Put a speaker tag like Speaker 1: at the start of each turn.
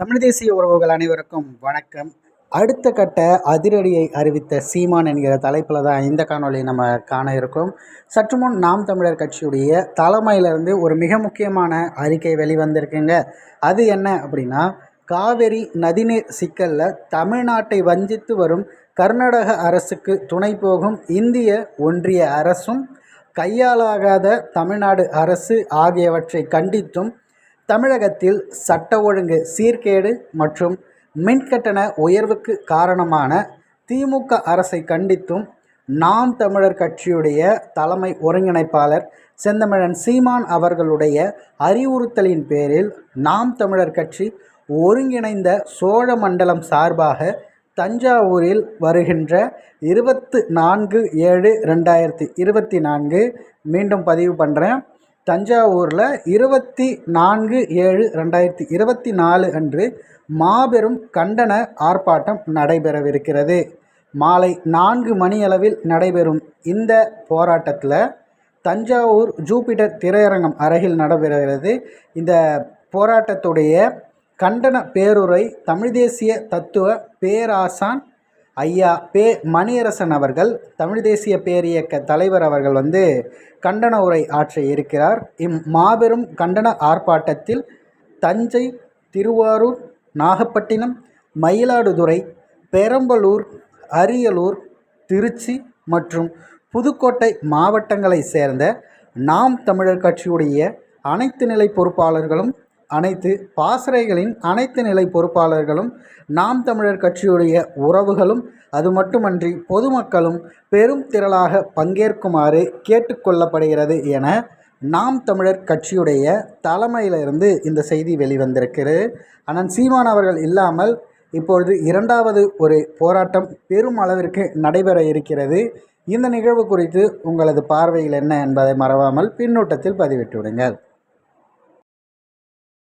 Speaker 1: தமிழ் தேசிய உறவுகள் அனைவருக்கும் வணக்கம். அடுத்த கட்ட அதிரடியை அறிவித்த சீமான் என்கிற தலைப்பில் தான் இந்த காணொலியை நம்ம காண இருக்கோம் சற்று முன் நாம் தமிழர் கட்சியுடைய தலைமையிலிருந்து ஒரு மிக முக்கியமான அறிக்கை வெளிவந்திருக்குங்க. அது என்ன அப்படின்னா காவிரி நதிநீர் சிக்கலில் தமிழ்நாட்டை வஞ்சித்து வரும் கர்நாடக அரசுக்கு துணை போகும் இந்திய ஒன்றிய அரசும் கையாலாகாத தமிழ்நாடு அரசு ஆகியவற்றை கண்டித்தும் தமிழகத்தில் சட்ட ஒழுங்கு சீர்கேடு மற்றும் மின்கட்டண உயர்வுக்கு காரணமான திமுக அரசை கண்டித்தும் நாம் தமிழர் கட்சியுடைய தலைமை ஒருங்கிணைப்பாளர் செந்தமிழன் சீமான் அவர்களுடைய அறிவுறுத்தலின் பேரில் நாம் தமிழர் கட்சி ஒருங்கிணைந்த சோழ மண்டலம் சார்பாக தஞ்சாவூரில் வருகின்ற இருபத்து நான்கு ஏழு ரெண்டாயிரத்தி இருபத்தி நான்கு மீண்டும் பதிவு பண்ணுறேன் தஞ்சாவூரில் இருபத்தி நான்கு ஏழு ரெண்டாயிரத்தி இருபத்தி நாலு அன்று மாபெரும் கண்டன ஆர்ப்பாட்டம் நடைபெறவிருக்கிறது. மாலை நான்கு மணியளவில் நடைபெறும் இந்த போராட்டத்தில் தஞ்சாவூர் ஜூபிட்டர் திரையரங்கம் அருகில் நடைபெறுகிறது. இந்த போராட்டத்துடைய கண்டன பேருரை தமிழ் தேசிய தத்துவ பேராசான் ஐயா பே மணியரசன் அவர்கள் தமிழ் தேசிய பேரியக்க தலைவர் அவர்கள் வந்து கண்டன உரை ஆற்ற இருக்கிறார். இம் மாபெரும் கண்டன ஆர்ப்பாட்டத்தில் தஞ்சை திருவாரூர் நாகப்பட்டினம் மயிலாடுதுறை பெரம்பலூர் அரியலூர் திருச்சி மற்றும் புதுக்கோட்டை மாவட்டங்களை சேர்ந்த நாம் தமிழர் கட்சியுடைய அனைத்து நிலை பொறுப்பாளர்களும் அனைத்து பாசறைகளின் அனைத்து நிலை பொறுப்பாளர்களும் நாம் தமிழர் கட்சியுடைய உறவுகளும் அது மட்டுமன்றி பொதுமக்களும் பெரும் திரளாக பங்கேற்குமாறு கேட்டுக்கொள்ளப்படுகிறது என நாம் தமிழர் கட்சியுடைய தலைமையிலிருந்து இந்த செய்தி வெளிவந்திருக்கிறது. அண்ணன் சீமான் அவர்கள் இல்லாமல் இப்பொழுது இரண்டாவது ஒரு போராட்டம் பெரும் அளவிற்கு நடைபெற இருக்கிறது. இந்த நிகழ்வு குறித்து உங்களது பார்வையில் என்ன என்பதை மறவாமல் பின்னூட்டத்தில் பதிவிட்டு விடுங்கள்.